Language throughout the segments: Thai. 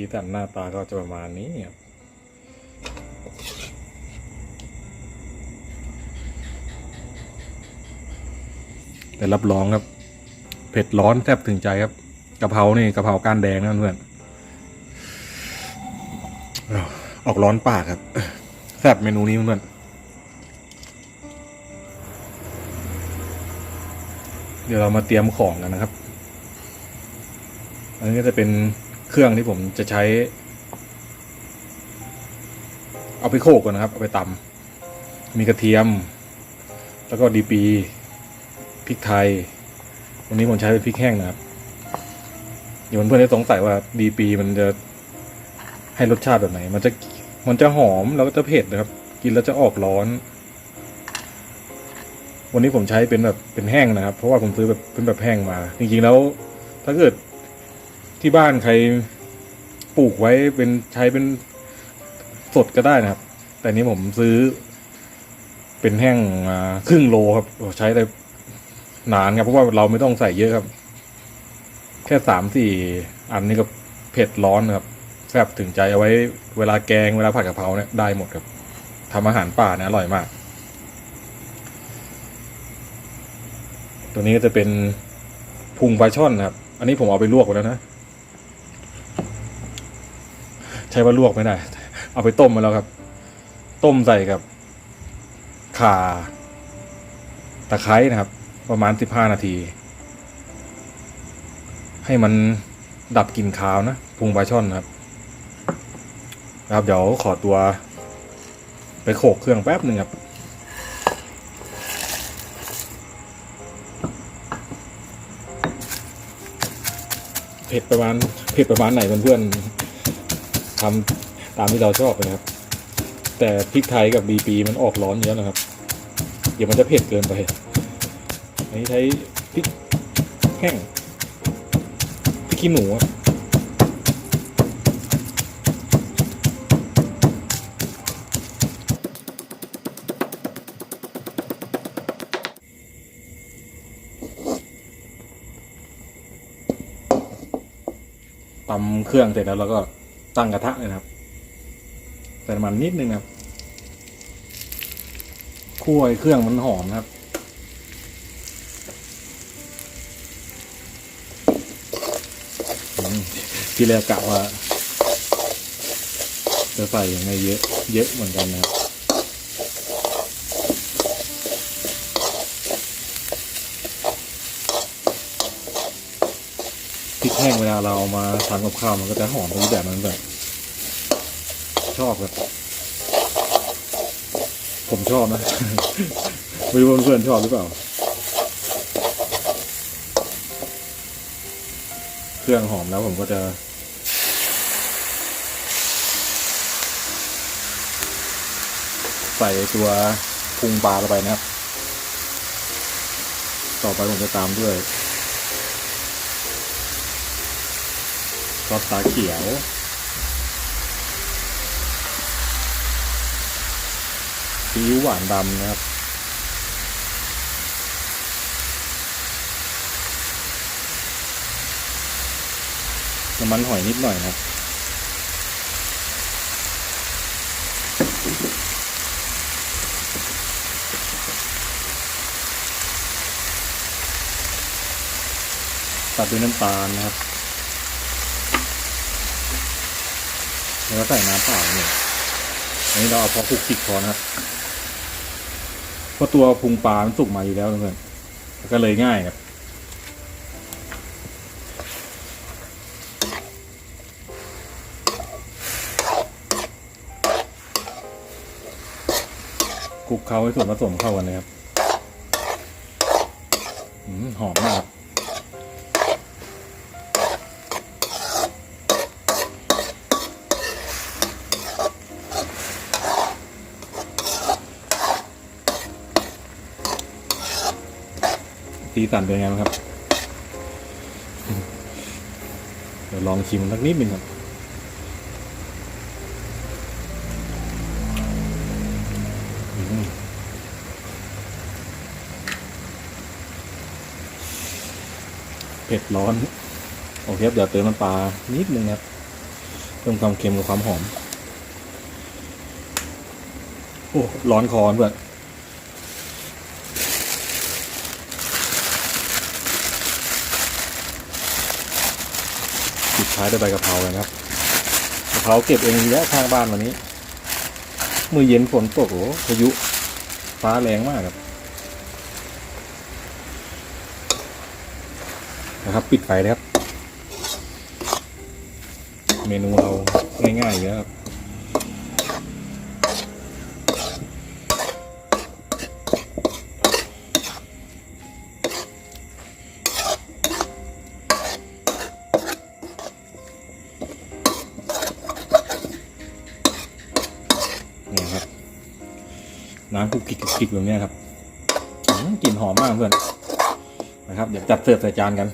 สีสันหน้าตาก็จะประมาณนี้ครับแต่รับรองครับ เผ็ดร้อนแทบถึงใจครับกะเพรานี่กะเพราก้านแดงนะเพื่อนอออกร้อนปากครับแซ่บเมนูนี้เพื่อนเดี๋ยวเรามาเตรียมของกันนะครับ อันนี้ก็จะเป็น เครื่องที่ผมจะใช้ เอาไปโขลกก่อนนะครับ เอาไปตำมีกระเทียม แล้วก็ดีปีพริกไทย วันนี้ผมใช้เป็นพริกแห้งนะครับเดี๋ยวเพื่อนๆได้สงสัยว่าดีปีมันจะให้รสชาติแบบไหน มันจะมันจะหอมแล้วก็จะเผ็ดนะครับ กินแล้วจะออกร้อน วันนี้ผมใช้เป็นแบบเป็นแห้งนะครับ เพราะว่าผมซื้อแบบเป็นแบบแห้งมา จริงๆแล้ว ถ้าเกิด ที่บ้านใครปลูกไว้เป็นใช้เป็นสดก็ได้นะครับ แต่นี้ผมซื้อ เป็นแห้งครึ่งโลครับใช้ได้นานครับเพราะว่าเราไม่ต้องใส่เยอะครับ แค่สามสี่อันนี้ก็เผ็ดร้อนนะครับแซ่บถึงใจเอาไว้เวลาแกงเวลาผัดกะเพราเนี่ยได้หมดครับทำอาหารป่าเนี่ยอร่อยมาก ตัวนี้ก็จะเป็นพุงปลาช่อนนะครับ อันนี้ผมเอาไปลวกแล้วนะ ใช้ว่าลวกไม่ได้ เอาไปต้มมาแล้วครับ ต้มใส่กับข่าตะไคร้นะครับ ประมาณสิบห้านาที ให้มันดับกลิ่นคาวนะพุงปลาช่อนนะครับนะครับ เดี๋ยวขอตัว ไปโขกเครื่องแป๊บหนึ่งครับเผ็ดประมาณเผ็ดประมาณไหนเพื่อนๆ ทำตามที่เราชอบนะครับ แต่พริกไทยกับบีปีมันออกร้อนเยอะนะครับ เดี๋ยวมันจะเผ็ดเกินไป อันนี้ใช้พริกแห้งพริกขี้หนูอะตำเครื่องเสร็จแล้วเราก็ ตั้งกระทะเลยนะครับใส่น้ำมันนิดนึงครับคั่วให้เครื่องมันหอมครับอืมที่แรกกะว่าจะใส่ยังไงเยอะ เยอะเหมือนกันนะครับ พริกแห้ งเวลาเราเอามาทำกับข้าวมันก็จะหอมไปแบบนั้นแบบชอบครับผมชอบนะไม่รู้ว่าเพื่อนชอบหรือเปล่า เครื่องหอมแล้วผมก็จะใส่ตัวพุงปลาลงไปนะครับ ต่อไปผมจะตามด้วย ซอสตาเขียว ซีอิ๊วหวานดำนะครับ น้ำมันหอยนิดหน่อยนะครับตัดด้วยน้ำตาลนะครับ แล้วใส่น้ำเปล่าเนี่ยอันนี้เราเอาพอคลุกคลิกพอนะครับเพราะตัวพุงปลามันสุกมาอยู่แล้วเพื่อนก็เลยง่ายครับคลุกเคล้าให้ส่วนผสมเข้ากันเลยครับหอมมาก สีสันเป็นไงบ้างครับ เดี๋ยวลองชิมสักนิดหนึ่งครับเผ็ดร้อน โอเคครับ เดี๋ยวเติมน้ำปลานิดนึงครับ เพิ่มความเค็มกับความหอม โอ้ ร้อนคอเพื่อน ท้ายด้วยใบกะเพราเลยนะครับกะเพราเก็บเองดีแล้วข้างบ้านวันนี้ มือเย็นฝนตกโอ้โหพายุฟ้าแรงมากครับนะครับ ปิดไฟนะครับ เมนูเราง่ายๆอยู่แล้วครับำกุกกิกกุกกิกแบบนี้ครับกลิ่นหอมมากเพื่อนนะครับ เดี๋ยวจัดเสิร์ฟใส่จานกัน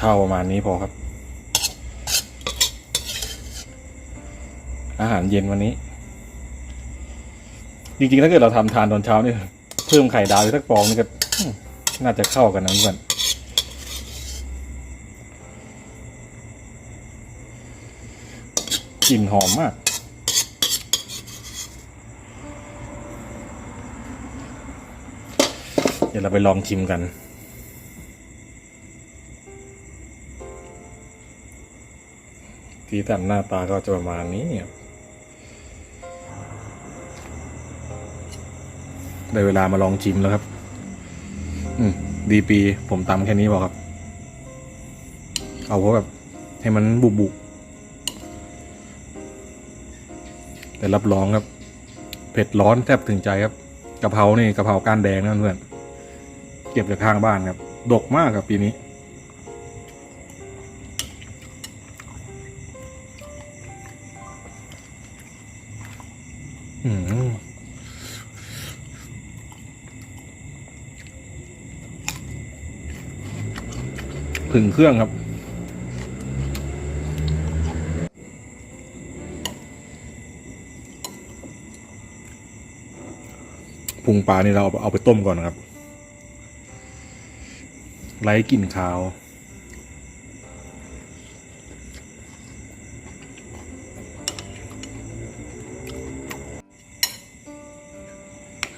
ข้าประมาณนี้พอครับ อาหารเย็นวันนี้ จริงๆถ้าเกิดเราทำทานตอนเช้านี่เพิ่มไข่ดาวอีกสักฟองนี่ก็น่าจะเข้ากันนะเพื่อนกลิ่นหอมมาก เดี๋ยวเราไปลองชิมกันสีสันหน้าตาก็จะประมาณนี้ครับ ได้เวลามาลองชิมแล้วครับ อืมดีปี ผมตำแค่นี้พอครับ เอาเพราะแบบ ให้มันบุบุแต่รับรองครับ เผ็ดร้อนแทบถึงใจครับกะเพรานี่กะเพราก้านแดงนะเพื่อนเก็บจากข้างบ้านครับ ดกมากครับปีนี้ อืมถึงเครื่องครับ พุงปลานี่เราเอาไปต้มก่อนนะครับ ไร้กลิ่นคาว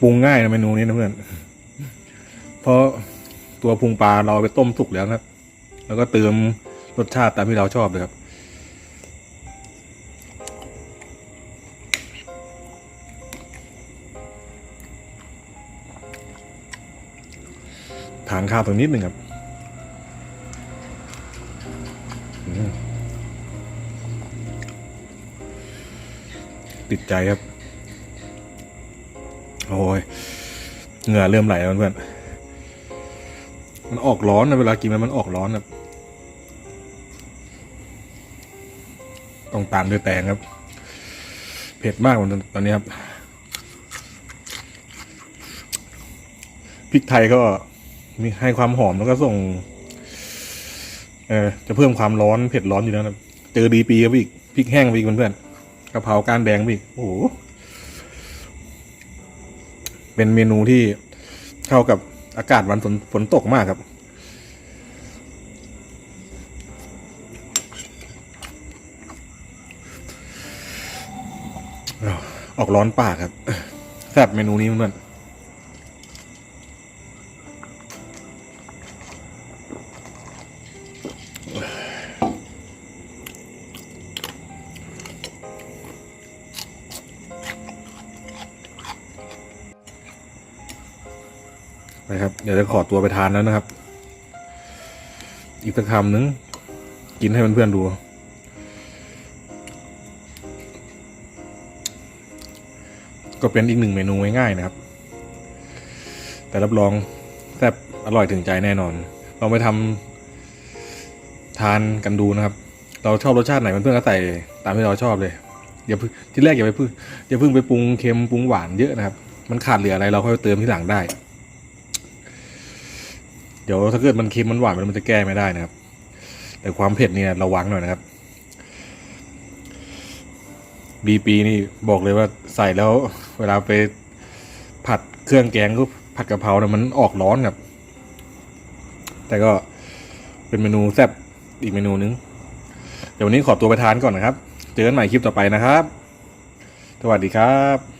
ปรุงง่ายนะเมนูนี้นะเพื่อน เพราะตัวพุงปลาเราเอาไปต้มสุกแล้วครับ แล้วก็เติมรสชาติตามที่เราชอบเลยครับทานข้าวตรงนิดหนึ่งครับติดใจครับ โอ้ยเหงื่อเริ่มไหลแล้วเพื่อน มันออกร้อนนะเวลากินมันมันออกร้อนครับ ต้องตามด้วยแตงครับ เผ็ดมากตอนนี้ครับพริกไทยก็มีให้ความหอมแล้วก็ส่ง เออจะเพิ่มความร้อนเผ็ดร้อนอยู่แล้วนะเจอดีปีครับอีกพริกแห้งไปอีกเพื่อนๆกะเพราก้านแดงไปอีกโอ้โหเป็นเมนูที่เข้ากับอากาศวันฝนฝนตกมากครับ ออกร้อนปากครับแซ่บเมนูนี้เพื่อนไปครับ เดี๋ยวจะขอตัวไปทานแล้วนะครับ อีกสักคำนึง กินให้เพื่อนๆดู ก็เป็นอีกหนึ่งเมนูง่ายๆนะครับ แต่รับรองแซ่บอร่อยถึงใจแน่นอน ลองไปทำทานกันดูนะครับ เราชอบรสชาติไหนเพื่อนๆก็ใส่ตามที่เราชอบเลยอย่าเพิ่งที่แรกอย่าไปพึ่งอย่าเพิ่งไปปรุงเค็มปรุงหวานเยอะนะครับ มันขาดเหลืออะไรเราค่อยเติมที่หลังได้ เดี๋ยวถ้าเกิดมันเค็มมันหวานมันจะแก้ไม่ได้นะครับแแต่ความเผ็ดเนี่ยระวังหน่อยนะครับ บีปีนี่บอกเลยว่าใส่แล้ว เวลาไปผัดเครื่องแกงก็ผัดกะเพราเนี่ยมันออกร้อนครับ แต่ก็เป็นเมนูแซ่บอีกเมนูนึง เดี๋ยววันนี้ขอตัวไปทานก่อนนะครับ เจอกันใหม่คลิปต่อไปนะครับ สวัสดีครับ